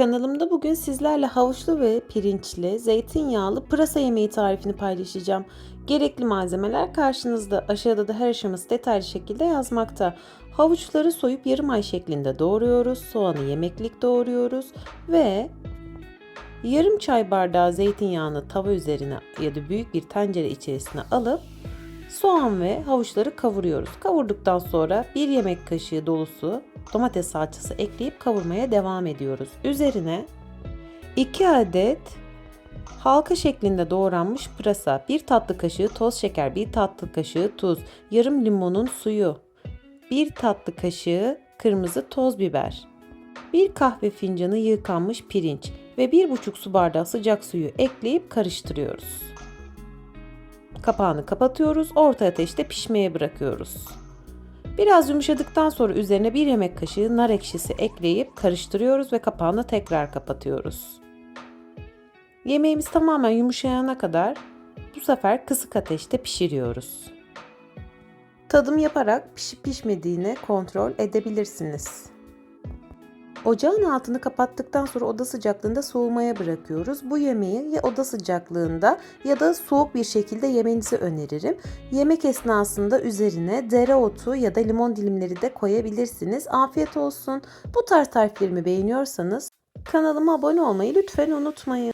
Kanalımda bugün sizlerle havuçlu ve pirinçli, zeytinyağlı pırasa yemeği tarifini paylaşacağım. Gerekli malzemeler karşınızda. Aşağıda da her aşaması detaylı şekilde yazmakta. Havuçları soyup yarım ay şeklinde doğruyoruz. Soğanı yemeklik doğruyoruz ve yarım çay bardağı zeytinyağını tava üzerine ya da büyük bir tencere içerisine alıp soğan ve havuçları kavuruyoruz. Kavurduktan sonra bir yemek kaşığı dolusu domates salçası ekleyip kavurmaya devam ediyoruz. Üzerine 2 adet halka şeklinde doğranmış pırasa, 1 tatlı kaşığı toz şeker, 1 tatlı kaşığı tuz, yarım limonun suyu, 1 tatlı kaşığı kırmızı toz biber, 1 kahve fincanı yıkanmış pirinç ve 1,5 su bardağı sıcak suyu ekleyip karıştırıyoruz. Kapağını kapatıyoruz. Orta ateşte pişmeye bırakıyoruz. Biraz yumuşadıktan sonra üzerine bir yemek kaşığı nar ekşisi ekleyip karıştırıyoruz ve kapağını tekrar kapatıyoruz. Yemeğimiz tamamen yumuşayana kadar bu sefer kısık ateşte pişiriyoruz. Tadım yaparak pişip pişmediğini kontrol edebilirsiniz. Ocağın altını kapattıktan sonra oda sıcaklığında soğumaya bırakıyoruz. Bu yemeği ya oda sıcaklığında ya da soğuk bir şekilde yemenizi öneririm. Yemek esnasında üzerine dereotu ya da limon dilimleri de koyabilirsiniz. Afiyet olsun. Bu tarz tariflerimi beğeniyorsanız kanalıma abone olmayı lütfen unutmayın.